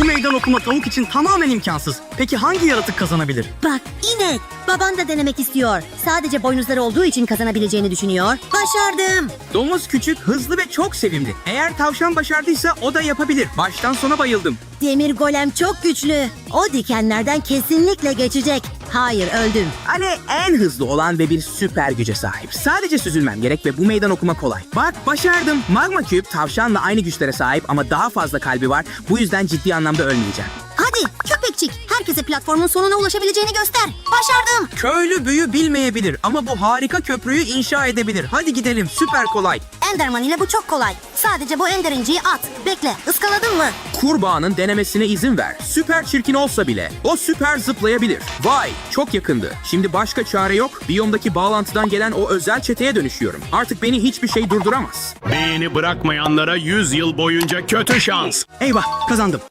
Bu meydan okuma tavuk için tamamen imkansız. Peki hangi yaratık kazanabilir? Bak inek. Baban da denemek istiyor. Sadece boynuzları olduğu için kazanabileceğini düşünüyor. Başardım. Domuz küçük, hızlı ve çok sevimli. Eğer tavşan başardıysa o da yapabilir. Baştan sona bayıldım. Demir golem çok güçlü. O dikenlerden kesinlikle geçecek. Hayır öldüm. Ale en hızlı olan ve bir süper güce sahip. Sadece süzülmem gerek ve bu meydan okuma kolay. Bak başardım. Magma Cube tavşanla aynı güçlere sahip ama daha fazla kalbi var. Bu yüzden ciddi anlamda ölmeyeceğim. Hadi köpekçik herkese platformun sonuna ulaşabileceğini göster. Başardım. Köylü büyü bilmeyebilir ama bu harika köprüyü inşa edebilir. Hadi gidelim süper kolay. Enderman ile bu çok kolay. Sadece bu ender inciyi at. Bekle ıskaladın mı? Kurbağanın denemesine izin ver. Süper çirkin olsa bile o süper zıplayabilir. Vay çok yakındı. Şimdi başka çare yok. Biyomdaki bağlantıdan gelen o özel çeteye dönüşüyorum. Artık beni hiçbir şey durduramaz. Beğeni bırakmayanlara 100 yıl boyunca kötü şans. Eyvah kazandım.